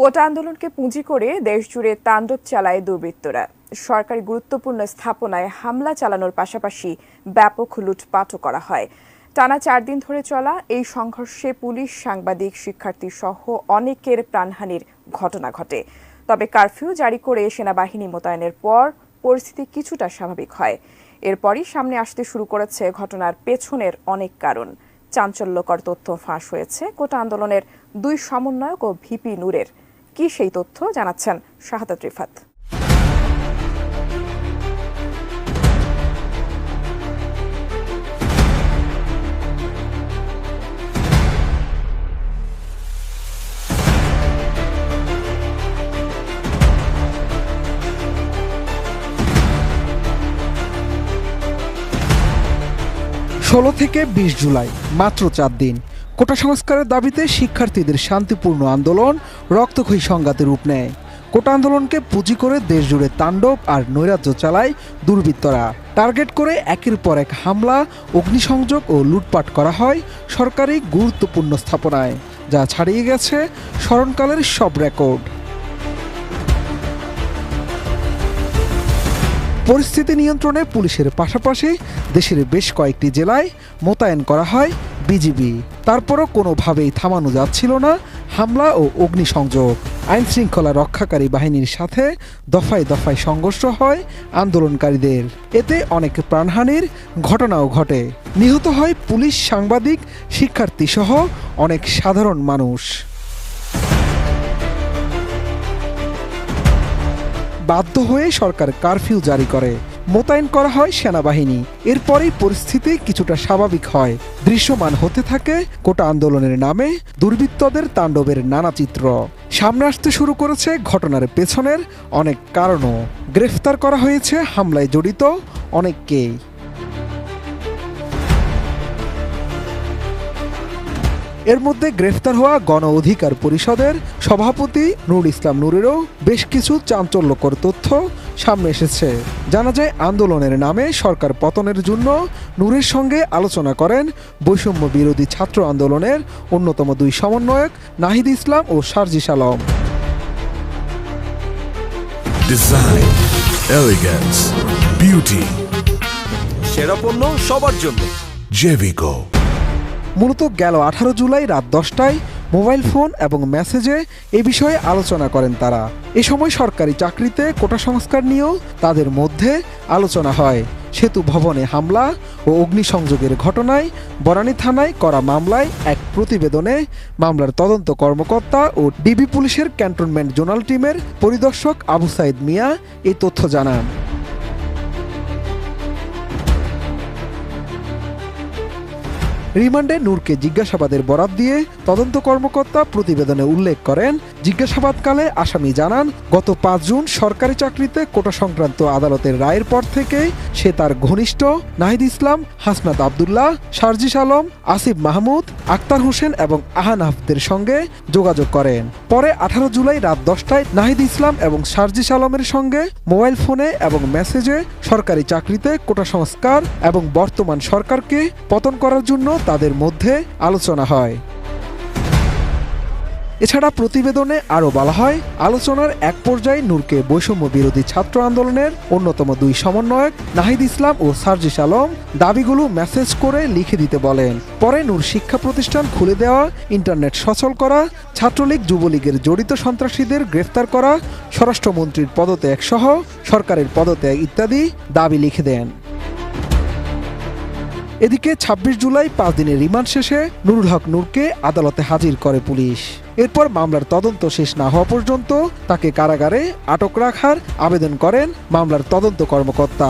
কোটা আন্দোলনকে পুঁজি করে দেশজুড়ে তাণ্ডব চালায় দুর্বৃত্তরা। সরকারি গুরুত্বপূর্ণ স্থাপনায় হামলা চালানোর পাশাপাশি ব্যাপক লুটপাটও করা হয়। টানা চার দিন ধরে চলা এই সংঘর্ষে পুলিশ, সাংবাদিক, শিক্ষার্থী সহ অনেকের প্রাণহানির ঘটনা ঘটে। তবে কারফিউ জারি করে সেনাবাহিনী মোতায়েনের পর পরিস্থিতি কিছুটা স্বাভাবিক হয়। এরপরই সামনে আসতে শুরু করেছে ঘটনার পেছনের অনেক কারণ। চাঞ্চল্যকর তথ্য ফাঁস হয়েছে কোটা আন্দোলনের দুই সমন্বয়ক ও ভিপি নূরের। কি সেই তথ্য জানাচ্ছেন শাহাদাত রিফাত। ষোলো থেকে বিশ জুলাই মাত্র চার দিন। কোটা সংস্কারের দাবিতে শিক্ষার্থীদের শান্তিপূর্ণ আন্দোলন রক্তক্ষয়ী সংঘাতে রূপ নেয়। কোটা আন্দোলনকে পুঁজি করে দেশজুড়ে তাণ্ডব আর নৈরাজ্য চালায় দুর্বৃত্তরা। টার্গেট করে একের পর এক হামলা, অগ্নিসংযোগ ও লুটপাট করা হয় সরকারি গুরুত্বপূর্ণ স্থাপনায়, যা ছাড়িয়ে গেছে স্মরণকালের সব রেকর্ড। পরিস্থিতি নিয়ন্ত্রণে পুলিশের পাশাপাশি দেশের বেশ কয়েকটি জেলায় মোতায়েন করা হয় বিজিবি। তারপরও কোনোভাবেই থামানো যাচ্ছিল না হামলা ও অগ্নিসংযোগ। আইন শৃঙ্খলা রক্ষাকারী বাহিনীর সাথে দফায় দফায় সংঘর্ষ হয় আন্দোলনকারীদের। এতে অনেক প্রাণহানির ঘটনাও ঘটে। নিহত হয় পুলিশ সাংবাদিক শিক্ষার্থী সহ অনেক সাধারণ মানুষ। বাধ্য হয়ে সরকার কারফিউ জারি করে। মোতায়েন করা হয় সেনাবাহিনী। এরপরেই পরিস্থিতি কিছুটা স্বাভাবিক হয়। দৃশ্যমান হতে থাকে কোটা আন্দোলনের নামে দুর্বৃত্তদের তাণ্ডবের নানা চিত্র। সামনে আসতে শুরু করেছে ঘটনার পেছনের অনেক কারণও। গ্রেফতার করা হয়েছে, হামলায় জড়িত অনেককেই। এর মধ্যে গ্রেফতার হওয়া গণ অধিকার পরিষদের সভাপতি নুর ইসলাম নুরেরও বেশ কিছু চাঞ্চল্যকর তথ্য সামনে এসেছে। জানা যায় আন্দোলনের নামে সরকার পতনের জন্য নূরের সঙ্গে আলোচনা করেন বৈষম্য বিরোধী ছাত্র আন্দোলনের অন্যতম দুই সমন্বয়ক নাহিদ ইসলাম ও সার্জিস আলম। Beauty, সেরা পণ্য সবার জন্য। Jevico. মূলত গেল আঠারো জুলাই রাত দশটায় মোবাইল ফোন এবং মেসেজে এ বিষয়ে আলোচনা করেন তারা। এ সময় সরকারি চাকরিতে কোটা সংস্কার নিয়েও তাদের মধ্যে আলোচনা হয়। সেতু ভবনে হামলা ও অগ্নিসংযোগের ঘটনায় বনানী থানায় করা মামলায় এক প্রতিবেদনে মামলার তদন্ত কর্মকর্তা ও ডিবি পুলিশের ক্যান্টনমেন্ট জোনাল টিমের পরিদর্শক আবু সাইদ মিয়া এই তথ্য জানান। রিমান্ডে নূরকে জিজ্ঞাসাবাদের বরাত দিয়ে তদন্ত কর্মকর্তা প্রতিবেদনে উল্লেখ করেন, জিজ্ঞাসাবাদকালে আসামি জানান, গত পাঁচ জুন সরকারি চাকরিতে কোটা সংক্রান্ত আদালতের রায়ের পর থেকে সে তার ঘনিষ্ঠ নাহিদ ইসলাম, হাসনাত আবদুল্লাহ শারজিস আলম, আসিফ মাহমুদ, আক্তার হোসেন এবং আহানাফদের সঙ্গে যোগাযোগ করেন। পরে আঠারো জুলাই রাত দশটায় নাহিদ ইসলাম এবং শারজিস আলমের সঙ্গে মোবাইল ফোনে এবং মেসেজে সরকারি চাকরিতে কোটা সংস্কার এবং বর্তমান সরকারকে পতন করার জন্য তাদের মধ্যে আলোচনা হয়। এছাড়া প্রতিবেদনে আরও বলা হয়, আলোচনার এক পর্যায়ে নূরকে বৈষম্য বিরোধী ছাত্র আন্দোলনের অন্যতম দুই সমন্বয়ক নাহিদ ইসলাম ও সার্জিস আলম দাবিগুলো মেসেজ করে লিখে দিতে বলেন। পরে নূর শিক্ষা প্রতিষ্ঠান খুলে দেওয়া, ইন্টারনেট সচল করা, ছাত্রলীগ, যুবলীগের জড়িত সন্ত্রাসীদের গ্রেফতার করা, স্বরাষ্ট্রমন্ত্রীর পদত্যাগ সহ সরকারের পদত্যাগ ইত্যাদি দাবি লিখে দেন। এদিকে ২৬ জুলাই পাঁচ দিনের রিমান্ড শেষে নুরুল হক নূরকে আদালতে হাজির করে পুলিশ। এরপর মামলার তদন্ত শেষ না হওয়া পর্যন্ত তাকে কারাগারে আটক রাখার আবেদন করেন মামলার তদন্ত কর্মকর্তা।